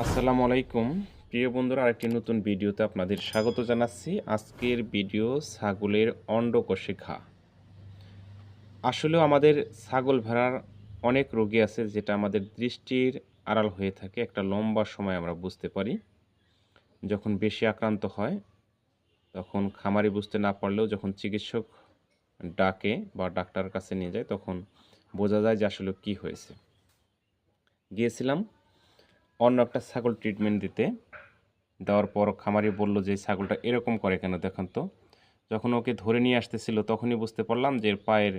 আসসালামু আলাইকুম। প্রিয় বন্ধুরা, আরেকটি নতুন ভিডিওতে আপনাদের স্বাগত জানাচ্ছি। আজকের ভিডিও ছাগলের অন্ডকোষে ঘা আসলেও আমাদের ছাগল ভেড়ার অনেক রোগী আছে যেটা আমাদের দৃষ্টির আড়াল হয়ে থাকে, একটা লম্বা সময় আমরা বুঝতে পারি। যখন বেশি আক্রান্ত হয়, তখন খামারি বুঝতে না পারলেও যখন চিকিৎসক ডাকে বা ডাক্তারের কাছে নিয়ে যায়, তখন বোঝা যায় যে আসলে কী হয়েছে। গিয়েছিলাম অন্য একটা ছাগল ট্রিটমেন্ট দিতে। দেওয়ার পর খামারি বলল যে ছাগলটা এরকম করে কেন দেখেন তো? যখন ওকে ধরে নিয়ে আসতেছিল, তখনই বুঝতে পারলাম যে পায়ের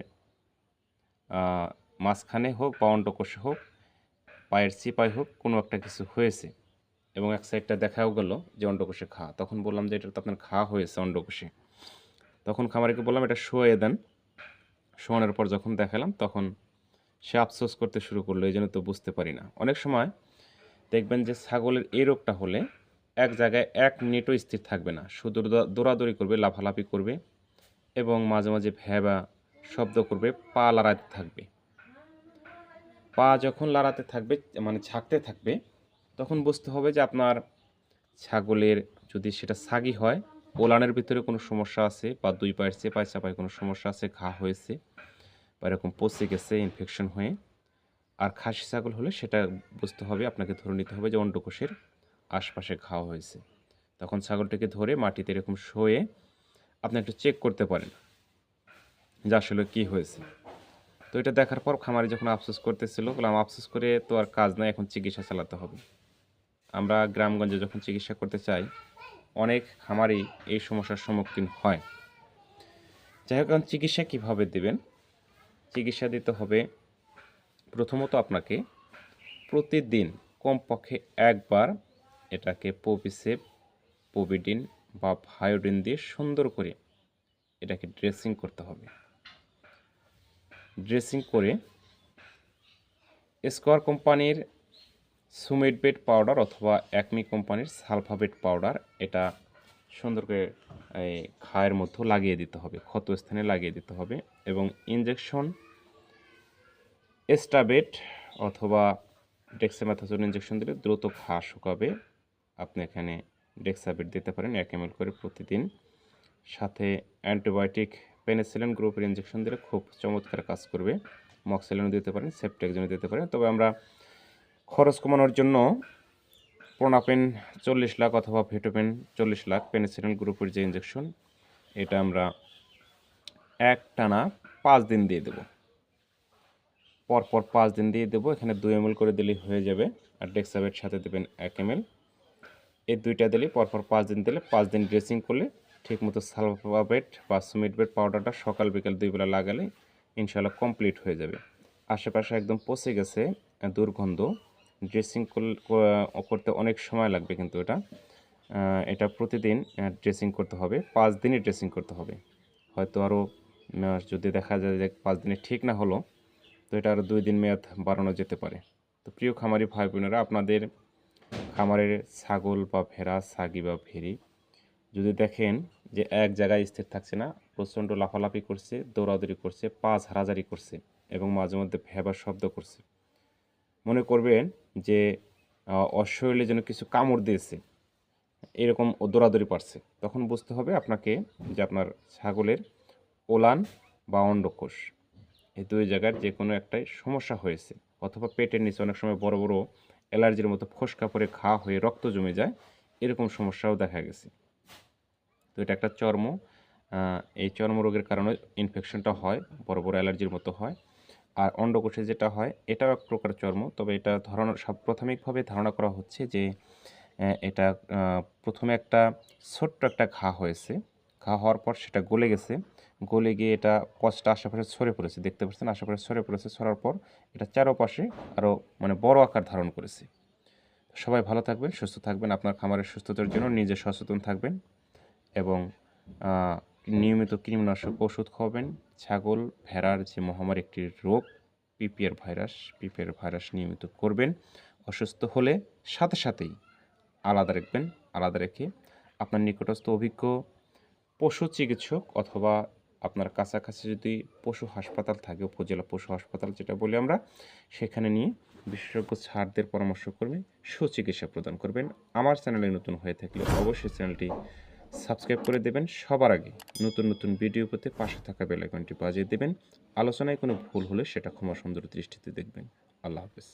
মাঝখানে হোক বা অন্ডকোষে হোক, পায়ের চিপাই হোক, কোনো একটা কিছু হয়েছে এবং এক সাইডটা দেখাও গেল যে, অন্ডকোষে ঘা। তখন বললাম যে, এটা তো আপনার ঘা হয়েছে অন্ডকোষে। তখন খামারিকে বললাম, এটা শোয়ে দেন। শোয়ানোর পর যখন দেখালাম, তখন সে আফসোস করতে শুরু করল, এই জন্য তো বুঝতে পারি না। অনেক সময় দেখবেন যে ছাগলের এই রোগটা হলে এক জায়গায় এক মিনিটও স্থির থাকবে না। শুধু দৌড়াদৌড়ি করবে, লাফালাফি করবে এবং মাঝে মাঝে ভ্যাবা শব্দ করবে, পা লড়াতে থাকবে। পা যখন লড়াতে থাকবে মানে ছাকতে থাকবে, তখন বুঝতে হবে যে আপনার ছাগলের যদি সেটা সাগি হয় ওলানের ভিতরে কোনো সমস্যা আছে বা দুই পায়ের চেপায় চাপায় কোনো সমস্যা আছে, ঘা হয়েছে বা এরকম পচে গেছে ইনফেকশন হয়ে আর খাসি ছাগল হলে সেটা বুঝতে হবে, আপনাকে ধরে নিতে হবে যে অন্ডকোষের আশপাশে ঘা হয়েছে। তখন ছাগলটাকে ধরে মাটিতে এরকম শোয়ে আপনি একটু চেক করতে পারেন যে আসলে কী হয়েছে। তো এটা দেখার পর খামারি যখন আফসোস করতেছিল, বললাম আফসোস করে তো আর কাজ নাই, এখন চিকিৎসা চালাতে হবে। আমরা গ্রামগঞ্জে যখন চিকিৎসা করতে চাই, অনেক খামারি এই সমস্যার সম্মুখীন হয়। যাই হোক চিকিৎসা কীভাবে দেবেন? চিকিৎসা দিতে হবে প্রথমত আপনাকে প্রতিদিন কমপক্ষে একবার এটাকে পপিসেপ পোভিডিন বা ভায়োডিন দিয়ে সুন্দর করে এটাকে ড্রেসিং করতে হবে। ড্রেসিং করে স্কোয়ার কোম্পানির সুমেটবেট পাউডার অথবা একমি কোম্পানির সালফাবেট পাউডার এটা সুন্দর করে খায়ের মধ্যে লাগিয়ে দিতে হবে ক্ষত স্থানে লাগিয়ে দিতে হবে এবং ইনজেকশন এস্টাবেট অথবা ডেক্সামেথাজোন ইনজেকশন দিলে দ্রুত ঘা শুকাবে। আপনি এখানে ডেক্সাবেট দিতে পারেন এক এম করে প্রতিদিন। সাথে অ্যান্টিবায়োটিক পেনিসিলিন গ্রুপের ইনজেকশন দিলে খুব চমৎকার কাজ করবে। মক্সিলিনও দিতে পারেন, সেপ্টেক্সিনও দিতে পারেন। তবে আমরা খরচ কমানোর জন্য প্রোনাপেন চল্লিশ লাখ অথবা ভেটোপেন চল্লিশ লাখ পেনিসিলিন গ্রুপের যে ইনজেকশন এটা আমরা এক টানা পাঁচ দিন দিয়ে দেবো। পরপর পাঁচ দিন দিয়ে দেবো। এখানে দুই এম করে দিলেই হয়ে যাবে। আর ডেক্সাবেট সাথে দেবেন এক এম এই দুইটা দিলেই পরপর পাঁচ দিন দিলে পাঁচ দিন ড্রেসিং করলে ঠিকমতো সালফাবেট বা সুমিটবেট পাউডারটা সকাল বিকাল দুই বেলা লাগালে ইনশাল্লাহ কমপ্লিট হয়ে যাবে। আশেপাশে একদম পচে গেছে দুর্গন্ধ। ড্রেসিং করতে অনেক সময় লাগবে কিন্তু এটা। এটা প্রতিদিন ড্রেসিং করতে হবে। পাঁচ দিনই ড্রেসিং করতে হবে। হয়তো আরও যদি দেখা যায় যে পাঁচ দিনে ঠিক না হলো তো এটা আরও দুই দিন মেয়াদ বাড়ানো যেতে পারে। তো প্রিয় খামারি ভাই বোনেরা আপনাদের খামারের ছাগল বা ভেড়া ছাগি বা ভেড়ি যদি দেখেন যে এক জায়গায় স্থির থাকছে না, প্রচণ্ড লাফালাফি করছে, দৌড়াদৌড়ি করছে পাঁচ হারাজারি করছে এবং মাঝে মধ্যে ভেবার শব্দ করছে, মনে করবেন যে অশরীরে যেন কিছু কামড় দিয়েছে, এরকম দৌড়াদৌড়ি পারছে, তখন বুঝতে হবে আপনাকে যে আপনার ছাগলের ওলান বা অন্ডকোষ। এই দুই জায়গার যে কোনো একটাই সমস্যা হয়েছে। অথবা পেটের নিচে অনেক সময় বড় বড় অ্যালার্জির মতো ফোসকা পরে ঘা হয়ে রক্ত জমে যায়, এরকম সমস্যাও দেখা গেছে। তো এটা একটা চর্ম এই চর্মরোগের কারণে ইনফেকশনটা হয়, বড় বড় অ্যালার্জির মতো হয়। আর অন্ডকোষে যেটা হয়, এটাও এক প্রকার চর্ম, তবে এটা ধারণা, সব প্রাথমিকভাবে ধারণা করা হচ্ছে যে এটা প্রথমে একটা ছোট্ট একটা ঘা হয়েছে। ঘা হওয়ার পর সেটা গলে গেছে। গলে গিয়ে এটা কষ্টটা আশেপাশে ছড়ে পড়েছে, দেখতে পাচ্ছেন? আশেপাশে ছড়ে পড়েছে, ছড়ার পর এটা চারোপাশে আরও মানে বড় আকার ধারণ করেছে। সবাই ভালো থাকবেন, সুস্থ থাকবেন, আপনার খামারের সুস্থতার জন্য নিজে সচেতন থাকবেন এবং নিয়মিত কৃমিনাশক ওষুধ খাওয়াবেন। ছাগল, ভেড়ার যে মহামারী একটি রোগ, পিপিআর ভাইরাস পিপিআর ভাইরাস নিয়মিত করবেন। অসুস্থ হলে সাথে সাথেই আলাদা রাখবেন, আলাদা রেখে আপনার নিকটস্থ অভিজ্ঞ পশু চিকিৎসক অথবা আপনার কাছাকাছি যদি পশু হাসপাতাল থাকে, উপজেলা পশু হাসপাতাল যেটা বলি আমরা, সেখানে নিয়ে বিশেষজ্ঞ ছাড়দের পরামর্শ করবে, সুচিকিৎসা প্রদান করবেন। আমার চ্যানেলে নতুন হয়ে থাকলে অবশ্যই চ্যানেলটি সাবস্ক্রাইব করে দেবেন। সবার আগে নতুন নতুন ভিডিও পেতে পাশে থাকা বেল আইকনটি বাজিয়ে দেবেন। আলোচনায় কোনো ভুল হলে সেটা ক্ষমা সুন্দর দৃষ্টিতে দেখবেন। আল্লাহ হাফেজ।